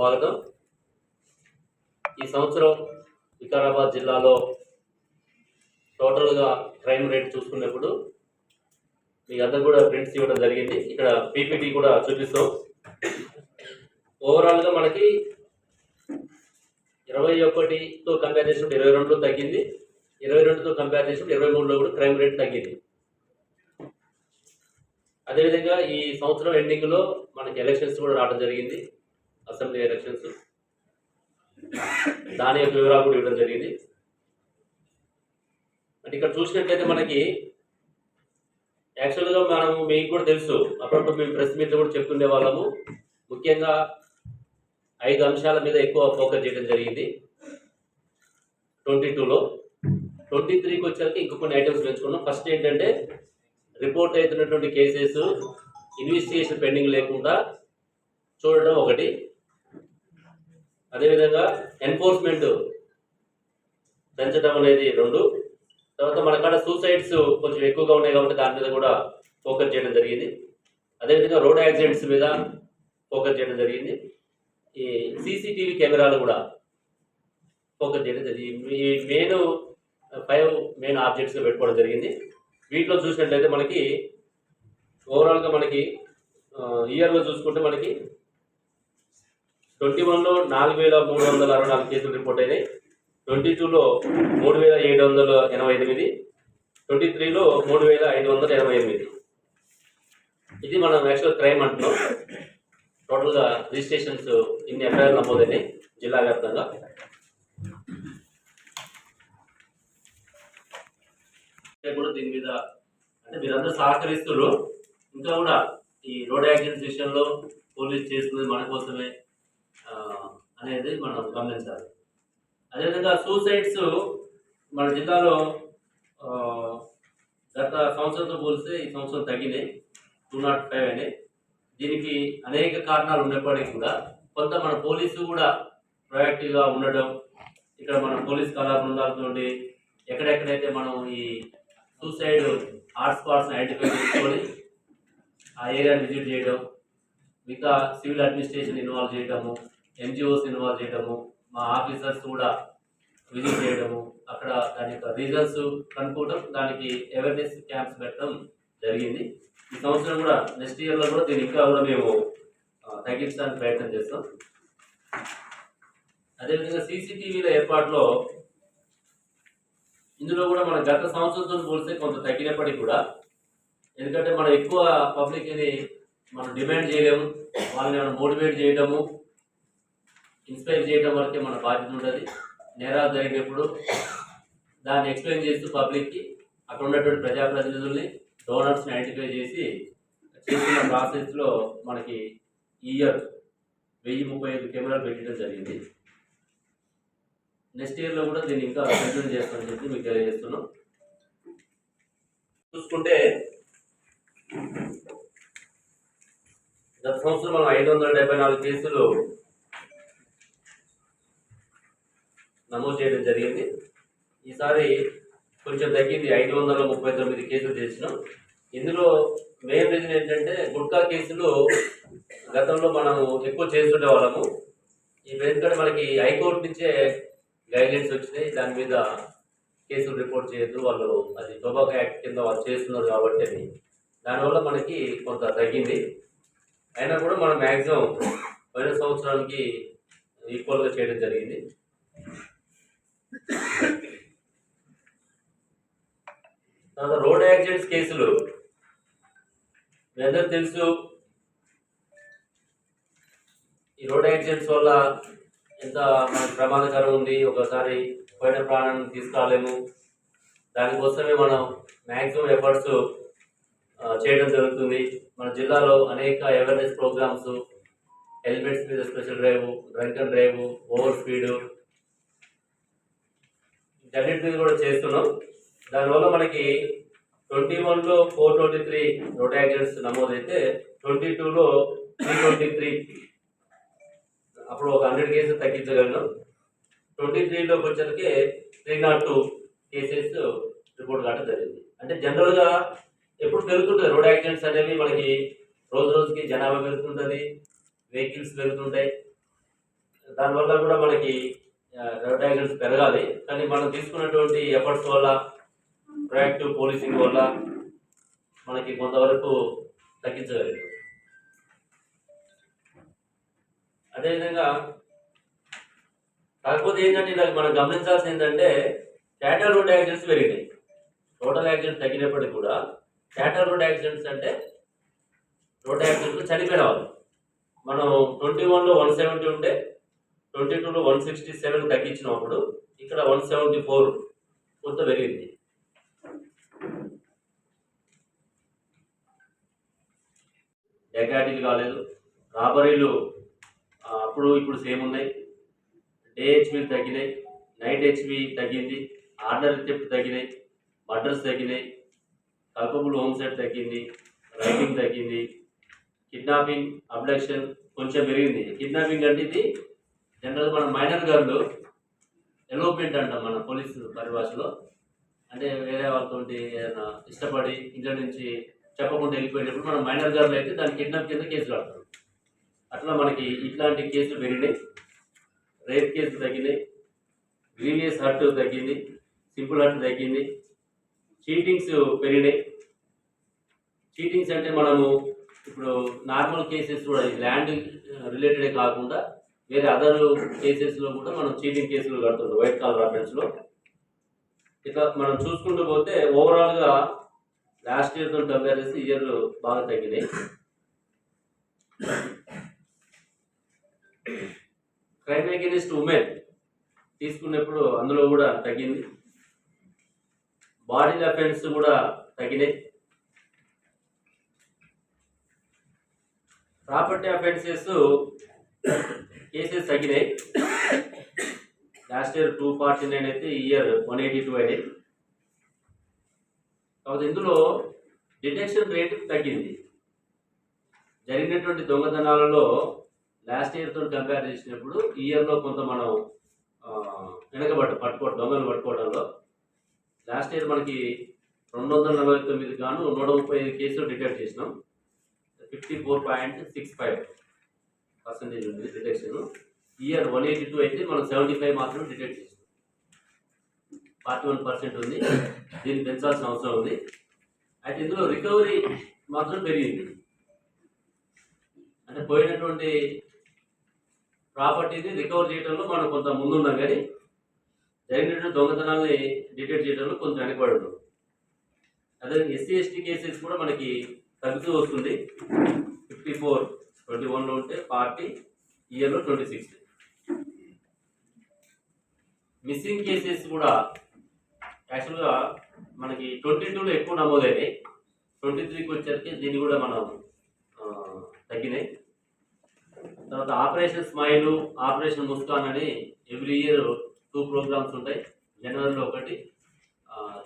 స్వాగతం. ఈ సంవత్సరం వికారాబాద్ జిల్లాలో టోటల్గా క్రైమ్ రేట్ చూసుకున్నప్పుడు మీ అందరు కూడా ప్రింట్స్ ఇవ్వడం జరిగింది. ఇక్కడ పీపీటీ కూడా చూపిస్తాం. ఓవరాల్గా మనకి ఇరవై ఒకటితో కంపేర్ చేసినప్పుడు ఇరవై రెండులో తగ్గింది. ఇరవై రెండుతో కంపేర్ చేసినప్పుడు ఇరవై మూడులో కూడా క్రైమ్ రేట్ తగ్గింది. అదేవిధంగా ఈ సంవత్సరం ఎండింగ్లో మనకి ఎలక్షన్స్ కూడా రావడం జరిగింది. Assembly elections. దాని యొక్క వివరాలు కూడా ఇవ్వడం జరిగింది. అంటే ఇక్కడ చూసినట్లయితే మనకి యాక్చువల్గా మనం మీకు కూడా తెలుసు అప్పుడప్పుడు మేము ప్రెస్ మీట్లో కూడా చెప్తుండే వాళ్ళము. ముఖ్యంగా ఐదు అంశాల మీద ఎక్కువ ఫోకస్ చేయడం జరిగింది. ట్వంటీ టూలో. ట్వంటీ త్రీకి వచ్చాక ఇంకో కొన్ని ఐటమ్స్ పెంచుకున్నాం. ఫస్ట్ ఏంటంటే రిపోర్ట్ అవుతున్నటువంటి కేసెస్ ఇన్వెస్టిగేషన్ పెండింగ్ లేకుండా చూడడం ఒకటి. అదేవిధంగా ఎన్ఫోర్స్మెంట్ పెంచడం అనేది రెండు. తర్వాత మన కాడ సూసైడ్స్ కొంచెం ఎక్కువగా ఉన్నాయి కాబట్టి దాని మీద కూడా ఫోకస్ చేయడం జరిగింది. అదేవిధంగా రోడ్ యాక్సిడెంట్స్ మీద ఫోకస్ చేయడం జరిగింది. ఈ సీసీటీవీ కెమెరాలు కూడా ఫోకస్ చేయడం జరిగింది. ఈ మెయిన్ ఫైవ్ మెయిన్ ఆబ్జెక్ట్స్గా పెట్టుకోవడం జరిగింది. వీటిలో చూసినట్లయితే మనకి ఓవరాల్గా మనకి ఇయర్లో చూసుకుంటే మనకి ట్వంటీ వన్లో నాలుగు వేల మూడు వందల అరవై నాలుగు కేసులు రిపోర్ట్ అయినాయి. ట్వంటీ టూలో మూడు వేల ఏడు వందల ఎనభై ఎనిమిది. ట్వంటీ త్రీలో మూడు వేల ఐదు వందల ఎనభై ఎనిమిది. ఇది మనం యాక్చువల్ క్రైమ్ అంటున్నాం. టోటల్గా రిజిస్ట్రేషన్స్ ఇన్ని ఎఫ్ఐఆర్ నమోదైనాయి జిల్లా వ్యాప్తంగా. కూడా దీని మీద అంటే మీరందరూ సహకరిస్తున్నారు ఇంకా కూడా ఈ రోడ్ యాక్సిడెంట్స్ విషయంలో పోలీస్ చేస్తున్నది మన కోసమే. అనేది మనం గమనించాలి. అదేవిధంగా సూసైడ్స్ మన జిల్లాలో గత సంవత్సరంతో పోలిస్తే ఈ సంవత్సరం తగ్గినాయి. టూ నాట్ ఫైవ్ అయినాయి. దీనికి అనేక కారణాలు ఉన్నప్పటికీ కూడా కొంత మన పోలీసు కూడా ప్రొయాక్టివ్గా ఉండడం ఇక్కడ మన పోలీస్ కళా బృందాలతోటి ఎక్కడెక్కడైతే మనం ఈ సూసైడ్ హాట్స్పాట్స్ ఐడెంటిఫై చేసుకొని ఆ ఏరియాని విజిట్ చేయడం మిగతా సివిల్ అడ్మినిస్ట్రేషన్ ఇన్వాల్వ్ చేయడము ఎన్జిఓస్ ఇన్వాల్వ్ చేయడము మా ఆఫీసర్స్ కూడా విజిట్ చేయడము అక్కడ దాని యొక్క రీజన్స్ కనుక్కోవడం దానికి అవేర్నెస్ క్యాంప్స్ పెట్టడం జరిగింది. ఈ సంవత్సరం కూడా నెక్స్ట్ ఇయర్లో కూడా దీన్ని ఇంకా కూడా మేము తగ్గించడానికి ప్రయత్నం చేస్తాం. అదేవిధంగా సీసీటీవీల ఏర్పాటులో ఇందులో కూడా మన గత సంవత్సరంతో పోలిస్తే కొంత తగ్గినప్పటికీ కూడా ఎందుకంటే మనం ఎక్కువ పబ్లిక్ని మనం డిమాండ్ చేయలేము వాళ్ళని మనం మోటివేట్ చేయడము ఇన్స్పైర్ చేయడం వరకే మన బాధ్యత ఉంటుంది. నేరాలు జరిగినప్పుడు దాన్ని ఎక్స్ప్లెయిన్ చేస్తూ పబ్లిక్కి అక్కడ ఉన్నటువంటి ప్రజాప్రతినిధుల్ని డోనర్స్ని ఐడెంటిఫై చేసి చేసిన ప్రాసెస్లో మనకి ఇయర్ వెయ్యి ముప్పై ఐదు కెమెరాలు పెట్టడం జరిగింది. నెక్స్ట్ ఇయర్లో కూడా దీన్ని ఇంకా కంటిన్యూ చేస్తామని చెప్పి మీకు తెలియజేస్తున్నాం. చూసుకుంటే గత సంవత్సరం మనం ఐదు వందల డెబ్బై నాలుగు కేసులు నమోదు చేయడం జరిగింది. ఈసారి కొంచెం తగ్గింది ఐదు వందల ముప్పై తొమ్మిది కేసులు చేసినాం. ఇందులో మెయిన్ రీజన్ ఏంటంటే గుట్కా కేసులు గతంలో మనం ఎక్కువ చేస్తుండే వాళ్ళము. ఈ ఎందుకంటే మనకి హైకోర్టు నుంచే గైడ్లైన్స్ వచ్చినాయి. దాని మీద కేసులు రిపోర్ట్ చేయొద్దు. వాళ్ళు అది టొబాకో యాక్ట్ కింద వాళ్ళు చేస్తున్నారు కాబట్టి అని దానివల్ల మనకి కొంత తగ్గింది. అయినా కూడా మనం మ్యాక్సిమం పోయిన సంవత్సరానికి ఈక్వల్గా చేయడం జరిగింది. తర్వాత రోడ్ యాక్సిడెంట్స్ కేసులు. మీ అందరూ తెలుసు. ఈ రోడ్ యాక్సిడెంట్స్ వల్ల ఎంత మనకు ప్రమాదకరం ఉంది ఒకసారి పోయిన ప్రాణాన్ని తీసుకురాలేము. దానికోసమే మనం మ్యాక్సిమం ఎఫర్ట్స్ చేయడం జరుగుతుంది. మన జిల్లాలో అనేక అవేర్నెస్ ప్రోగ్రామ్స్ హెల్మెట్స్ మీద special drive drunk and drive over speed వీటన్నిటి మీద కూడా చేస్తున్నాం. దానివల్ల మనకి ట్వంటీ వన్లో four twenty three road accidents నమోదైతే twenty టూలో త్రీ ట్వంటీ త్రీ అప్పుడు ఒక హండ్రెడ్ కేసెస్ తగ్గించగలను ట్వంటీ త్రీలోకి వచ్చేసరికి three nought two cases report కావడం జరిగింది. అంటే జనరల్గా ఎప్పుడు పెరుగుతుంటుంది. రోడ్ యాక్సిడెంట్స్ అనేవి మనకి రోజు రోజుకి జనాభా పెరుగుతుంటుంది వెహికల్స్ పెరుగుతుంటాయి. దానివల్ల కూడా మనకి రోడ్ యాక్సిడెంట్స్ పెరగాలి. కానీ మనం తీసుకున్నటువంటి ఎఫర్ట్స్ వల్ల ప్రొయాక్టివ్ పోలీసింగ్ వల్ల మనకి కొంతవరకు తగ్గించగలిగాం అదేవిధంగా కాకపోతే ఏంటంటే ఇలా మనం గమనించాల్సింది ఏంటంటే క్యాటల్ రోడ్ యాక్సిడెంట్స్ పెరిగినాయి. టోటల్ యాక్సిడెంట్స్ తగ్గినప్పటికీ కూడా క్యాటర్ రోడ్ యాక్సిడెంట్స్ అంటే రోడ్ యాక్సిడెంట్స్ చనిపోయిన వాళ్ళు. మనం ట్వంటీ వన్లో వన్ సెవెంటీ ఉంటే ట్వంటీ టూలో వన్ సిక్స్టీ సెవెన్ తగ్గించినప్పుడు ఇక్కడ వన్ సెవెంటీ ఫోర్ కొంత పెరిగింది. డెకాటీలు కాలేదు. రాబరీలు అప్పుడు ఇప్పుడు సేమ్ ఉన్నాయి. డే హెచ్పి తగ్గినాయి. నైట్ హెచ్బీ తగ్గింది. ఆర్డర్ రిసెప్ట్ తగ్గినాయి. మర్డర్స్ తగ్గినాయి. కల్పబుల్ హోమ్సెట్ తగ్గింది రైటింగ్ తగ్గింది కిడ్నాపింగ్ అబ్డక్షన్ కొంచెం పెరిగింది. కిడ్నాపింగ్ అంటే ఇది జనరల్ మన మైనర్ గర్లు ఎలోప్మెంట్ అంటాం మన పోలీసు పరిభాషలో. అంటే వేరే వాళ్ళతో ఏదైనా ఇష్టపడి ఇంట్లో నుంచి చెప్పకుండా వెళ్ళిపోయినప్పుడు మనం మైనర్ గర్లు అయితే దాని కిడ్నాప్ కింద కేసు ఆడతారు అట్లా మనకి ఇట్లాంటి కేసులు పెరిగినాయి. రేప్ కేసులు తగ్గినాయి. గ్రీవియస్ హర్ట్ తగ్గింది. సింపుల్ హర్ట్ తగ్గింది. చీటింగ్స్ పెరిగినాయి. చీటింగ్స్ అంటే మనము ఇప్పుడు నార్మల్ కేసెస్ కూడా ల్యాండ్ రిలేటెడే కాకుండా వేరే అదర్ కేసెస్లో కూడా మనం చీటింగ్ కేసులు కడుతున్నాం వైట్ కాలర్ అఫెన్స్లో ఇట్లా మనం చూసుకుంటూ పోతే ఓవరాల్గా లాస్ట్ ఇయర్తో కంపేర్ చేస్తే ఇయర్ బాగా తగ్గినాయి. క్రైమ్ అగేనిస్ట్ ఉమెన్ తీసుకున్నప్పుడు అందులో కూడా తగ్గింది. బాడీ అఫెన్స్ కూడా తగ్గినాయి ప్రాపర్టీ అఫెన్సెస్ కేసెస్ తగ్గినాయి last year two forty nine అయితే ఈ ఇయర్ వన్ ఎయిటీ టూ అయినాయి. కాబట్టి ఇందులో డిటెక్షన్ రేట్ తగ్గింది. జరిగినటువంటి దొంగతనాలలో లాస్ట్ ఇయర్తో కంపేర్ చేసినప్పుడు ఈ ఇయర్లో కొంత మనం వెనకబడ్డ పట్టుకోవడం దొంగలు పట్టుకోవడంలో లాస్ట్ ఇయర్ మనకి రెండు వందల నలభై తొమ్మిది గాను నూట ముప్పై ఐదు కేసులు డిటెక్ట్ చేసినాం. Fifty four point six five percentage ఉంది detection. Year one eighty two అయితే మనం సెవెంటీ ఫైవ్ మాత్రం డిటెక్ట్ చేసినాం. ఫార్టీ వన్ పర్సెంట్ ఉంది. దీన్ని పెంచాల్సిన అవసరం ఉంది. అయితే ఇందులో రికవరీ మాత్రం పెరిగింది. అంటే పోయినటువంటి ప్రాపర్టీని రికవర్ చేయడంలో మనం కొంత ముందున్నాం కానీ జరిగినటువంటి దొంగతనాల్ని డిటెక్ట్ చేయడంలో కొంచెం వెనకబడి అదే ఎస్సీ ఎస్టీ కేసెస్ కూడా మనకి తగ్గుతూ వస్తుంది. ఫిఫ్టీ ఫోర్ ట్వంటీ వన్లో ఉంటే ఫార్టీ ఇయర్లో ట్వంటీ సిక్స్. మిస్సింగ్ కేసెస్ కూడా యాక్చువల్గా మనకి ట్వంటీ టూలో ఎక్కువ నమోదైనాయి. ట్వంటీ త్రీకి వచ్చేసరికి దీన్ని కూడా మనం తగ్గినాయి. తర్వాత ఆపరేషన్ స్మైల్ ఆపరేషన్ ముస్కాన్ అని ఎవ్రీ ఇయర్ టూ ప్రోగ్రామ్స్ ఉంటాయి. జనవరిలో ఒకటి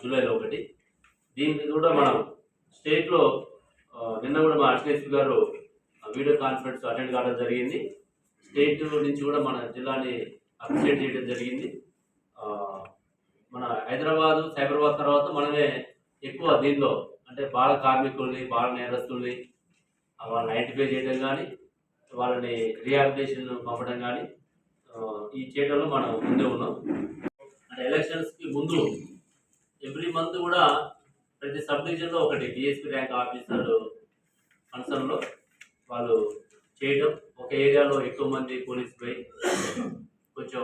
జూలైలో ఒకటి. దీనికి కూడా మనం స్టేట్లో నిన్న కూడా మా అర్చనేశ్వరి గారు వీడియో కాన్ఫరెన్స్ అటెండ్ కావడం జరిగింది. స్టేట్ నుంచి కూడా మన జిల్లాని అప్రిషియేట్ చేయడం జరిగింది. మన హైదరాబాద్ సైబరాబాద్ తర్వాత మనమే ఎక్కువ దీనిలో అంటే బాల కార్మికుల్ని బాల నేరస్తుల్ని వాళ్ళని ఐడెంటిఫై చేయడం కానీ వాళ్ళని రిహాబిలిటేషన్ పంపడం కానీ ఈ చేయడంలో మనం ముందే ఉన్నాం. అంటే ఎలక్షన్స్కి ముందు ఎవ్రీ మంత్ కూడా ప్రతి సబ్ డివిజన్లో ఒకటి డిఎస్పీ ర్యాంక్ ఆఫీసర్ ఫంక్షన్లో వాళ్ళు చేయడం ఒక ఏరియాలో ఎక్కువ మంది పోలీస్ పోయి కొంచెం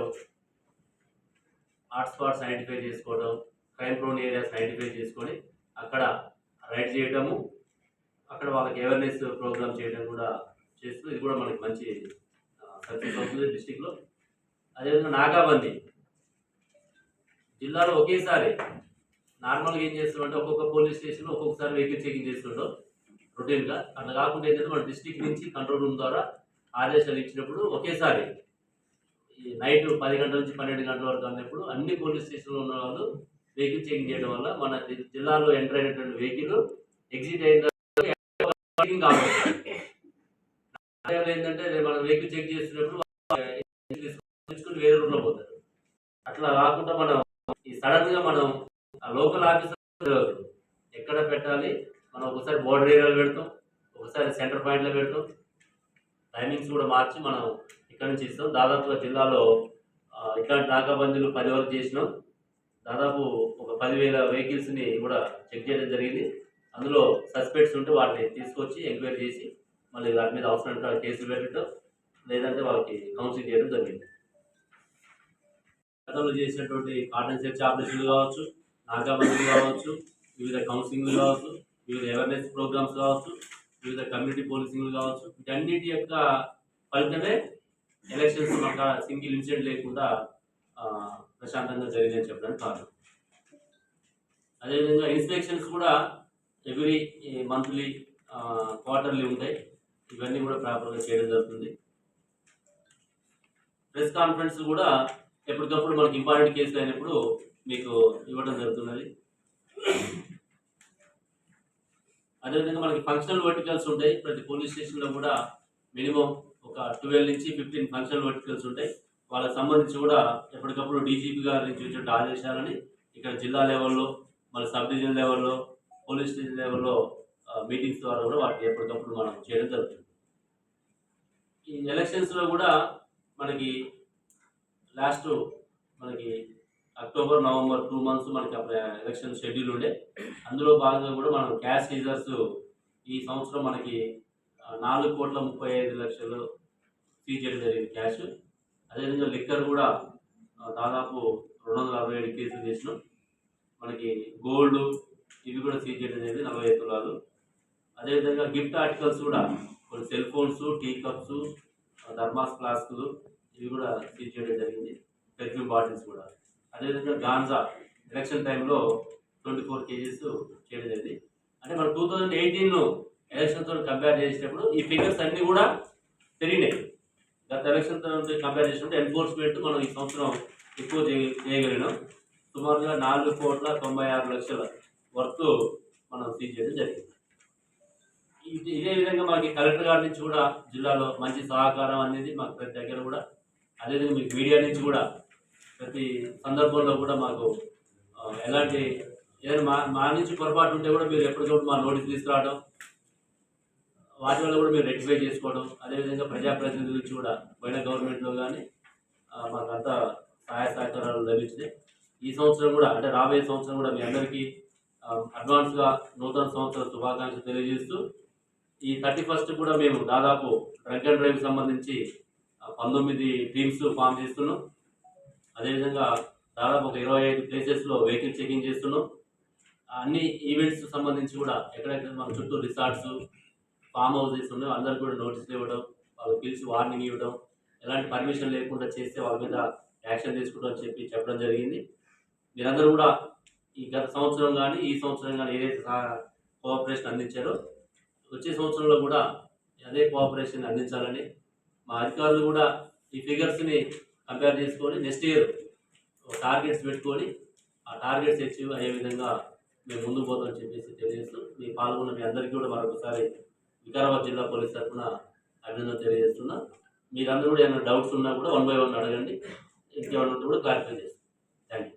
హాట్స్పాట్స్ ఐడెంటిఫై చేసుకోవడం క్రైమ్ ప్రోన్ ఏరియాస్ ఐడెంటిఫై చేసుకొని అక్కడ రైడ్ చేయడము అక్కడ వాళ్ళకి అవేర్నెస్ ప్రోగ్రామ్ చేయడం కూడా చేస్తూ ఇది కూడా మనకి మంచి సక్సెస్ అవుతుంది డిస్టిక్లో అదేవిధంగా నాగాబంది. జిల్లాలో ఒకేసారి నార్మల్గా ఏం చేస్తుంటే ఒక్కొక్క పోలీస్ స్టేషన్ ఒక్కొక్కసారి వెహికల్ చెకింగ్ చేస్తుండో. రొటీన్గా. అట్లా కాకుండా ఏంటంటే మన డిస్టిక్ నుంచి కంట్రోల్ రూమ్ ద్వారా ఆదేశాలు ఇచ్చినప్పుడు ఒకేసారి ఈ నైట్ పది గంటల నుంచి పన్నెండు గంటల వరకు అన్నప్పుడు అన్ని పోలీస్ స్టేషన్లో ఉన్న వాళ్ళు వెహికల్ చెకింగ్ చేయడం వల్ల మన జిల్లాలో ఎంటర్ అయినటువంటి వెహికల్ ఎగ్జిట్ అయిన తర్వాత కావాలి. ఏంటంటే మనం వెహికల్ చెక్ చేసినప్పుడు వేరే రూట్లో పోతారు అట్లా కాకుండా మనం ఈ సడన్గా మనం లోకల్ ఆఫీసర్ ఎక్కడ పెట్టాలి? మనం ఒకసారి బోర్డర్ ఏరియాలో పెడతాం ఒకసారి సెంటర్ పాయింట్లో పెడతాం. టైమింగ్స్ కూడా మార్చి మనం ఇక్కడ నుంచి ఇస్తాం. దాదాపుగా జిల్లాలో ఇట్లాంటి నాకాబందీలు పది వరకు చేసినాం. దాదాపు ఒక పదివేల వెహికల్స్ని కూడా చెక్ చేయడం జరిగింది. అందులో సస్పెక్ట్స్ ఉంటే వాటిని తీసుకొచ్చి ఎంక్వైరీ చేసి మళ్ళీ వాటి మీద అవసరం కేసులు పెట్టడం లేదంటే వాళ్ళకి కౌన్సిలింగ్ చేయడం జరిగింది. గతంలో చేసినటువంటి కాటన్ సెర్చ్ ఆపరేషన్లు కావచ్చు నాగాబందీలు కావచ్చు వివిధ కౌన్సిలింగ్లు కావచ్చు వివిధ అవేర్నెస్ ప్రోగ్రామ్స్ కావచ్చు వివిధ కమ్యూనిటీ పోలీసింగ్లు కావచ్చు వీటన్నిటి యొక్క ఫలితమే ఎలక్షన్స్ మాకు సింగిల్ ఇన్సిడెంట్ లేకుండా ప్రశాంతంగా జరిగిందని చెప్పడానికి కారణం. అదేవిధంగా ఇన్స్పెక్షన్స్ కూడా ఎవ్రీ మంత్లీ క్వార్టర్లీ ఉంటాయి. ఇవన్నీ కూడా ప్రాపర్గా చేయడం జరుగుతుంది. ప్రెస్ కాన్ఫరెన్స్ కూడా ఎప్పటికప్పుడు మనకి ఇంపార్టెంట్ కేసులు అయినప్పుడు మీకు ఇవ్వడం జరుగుతున్నది. అదేవిధంగా మనకి ఫంక్షనల్ వర్టికల్స్ ఉంటాయి. ప్రతి పోలీస్ స్టేషన్లో కూడా మినిమం ఒక ట్వెల్వ్ నుంచి ఫిఫ్టీన్ ఫంక్షనల్ వర్టికల్స్ ఉంటాయి. వాళ్ళకి సంబంధించి కూడా ఎప్పటికప్పుడు డీజీపీ గారి నుంచి వచ్చే ఆదేశాలని ఇక్కడ జిల్లా లెవెల్లో మన సబ్ డివిజన్ లెవెల్లో పోలీస్ స్టేషన్ లెవెల్లో మీటింగ్స్ ద్వారా కూడా వాటిని ఎప్పటికప్పుడు మనం చేయడం జరుగుతుంది. ఈ ఎలక్షన్స్లో కూడా మనకి లాస్ట్ మనకి అక్టోబర్ నవంబర్ టూ మంత్స్ మనకి అప్పుడు ఎలక్షన్ షెడ్యూల్ ఉండే. అందులో భాగంగా కూడా మనం క్యాష్ సీజర్స్ ఈ సంవత్సరం మనకి నాలుగు కోట్ల ముప్పై ఐదు లక్షలు సీజ్ చేయడం జరిగింది క్యాష్. అదేవిధంగా లిక్కర్ కూడా దాదాపు రెండు వందల అరవై ఏడు కేసులు చేసినాం. మనకి గోల్డ్ ఇవి కూడా సీజ్ చేయడం జరిగింది నలభై ఐదు తులాలు. అదేవిధంగా గిఫ్ట్ ఆర్టికల్స్ కూడా కొన్ని cell phones tea cups thermos ఫ్లాస్కులు ఇది కూడా సీజ్ చేయడం జరిగింది. పెర్ఫ్యూమ్ బాటిల్స్ కూడా. అదేవిధంగా గాంజా ఎలక్షన్ టైంలో ట్వంటీ ఫోర్ కేజీస్ చేయడం జరిగింది. అంటే మనం టూ థౌజండ్ ఎయిటీన్ ఎలక్షన్తో కంపేర్ చేసేటప్పుడు ఈ ఫిగర్స్ అన్నీ కూడా పెరిగినాయి. గత ఎలక్షన్తో కంపేర్ చేసినప్పుడు ఎన్ఫోర్స్మెంట్ మనం ఈ సంవత్సరం ఎక్కువ చేయ- చేయగలిగినాం. సుమారుగా నాలుగు కోట్ల తొంభై ఆరు లక్షల వరకు మనం సీజ్ చేయడం జరిగింది. ఇదే విధంగా మనకి కలెక్టర్ గారి నుంచి కూడా జిల్లాలో మంచి సహకారం అనేది మాకు ప్రతి దగ్గర కూడా అదేవిధంగా మీకు మీడియా నుంచి కూడా ప్రతి సందర్భంలో కూడా మాకు ఎలాంటి ఏదైనా మా మా నుంచి పొరపాటు ఉంటే కూడా మీరు ఎప్పటికప్పుడు మా నోటీస్ తీసుకురావడం వాటి వల్ల కూడా మీరు రెక్టిఫై చేసుకోవడం అదేవిధంగా ప్రజాప్రతినిధుల నుంచి కూడా పోయిన గవర్నమెంట్లో కానీ మాకు సహాయ సహకారాలు లభించినాయి. ఈ సంవత్సరం కూడా అంటే రాబోయే సంవత్సరం కూడా మీ అందరికీ అడ్వాన్స్గా నూతన సంవత్సర శుభాకాంక్షలు తెలియజేస్తూ ఈ థర్టీ ఫస్ట్ కూడా మేము దాదాపు డ్రంక్ అండ్ డ్రైవ్ సంబంధించి పంతొమ్మిది టీమ్స్ ఫామ్ చేస్తున్నాం. అదేవిధంగా దాదాపు ఒక ఇరవై ఐదు ప్లేసెస్లో వెహికల్ చెకింగ్ చేస్తున్నాం. అన్ని ఈవెంట్స్ సంబంధించి కూడా ఎక్కడెక్కడ మన చుట్టూ రిసార్ట్స్ ఫామ్ హౌసెస్ ఉన్నాయో. అందరికి కూడా నోటీసులు ఇవ్వడం వాళ్ళకి పిలిచి వార్నింగ్ ఇవ్వడం ఎలాంటి పర్మిషన్ లేకుండా చేస్తే వాళ్ళ మీద యాక్షన్ తీసుకుంటాం అని చెప్పి చెప్పడం జరిగింది. మీరందరూ కూడా ఈ గత సంవత్సరం కానీ ఈ సంవత్సరం కానీ ఏదైతే కోఆపరేషన్ అందించారో వచ్చే సంవత్సరంలో కూడా అదే కోఆపరేషన్ అందించాలని మా అధికారులు కూడా ఈ ఫిగర్స్ని కంపేర్ చేసుకొని నెక్స్ట్ ఇయర్ టార్గెట్స్ పెట్టుకొని ఆ టార్గెట్స్ అచీవ్ అయ్యే విధంగా మేము ముందుకు పోతామని చెప్పేసి తెలియజేస్తూ మీ పాల్గొన్న మీ అందరికీ కూడా మరొకసారి వికారాబాద్ జిల్లా పోలీస్ తరఫున అభినందన తెలియజేస్తున్నా. మీరందరూ కూడా ఏమైనా డౌట్స్ ఉన్నా కూడా వన్ బై వన్ అడగండి. ఇంకేమైనా కూడా క్లారిఫై చేస్తాం. Thank you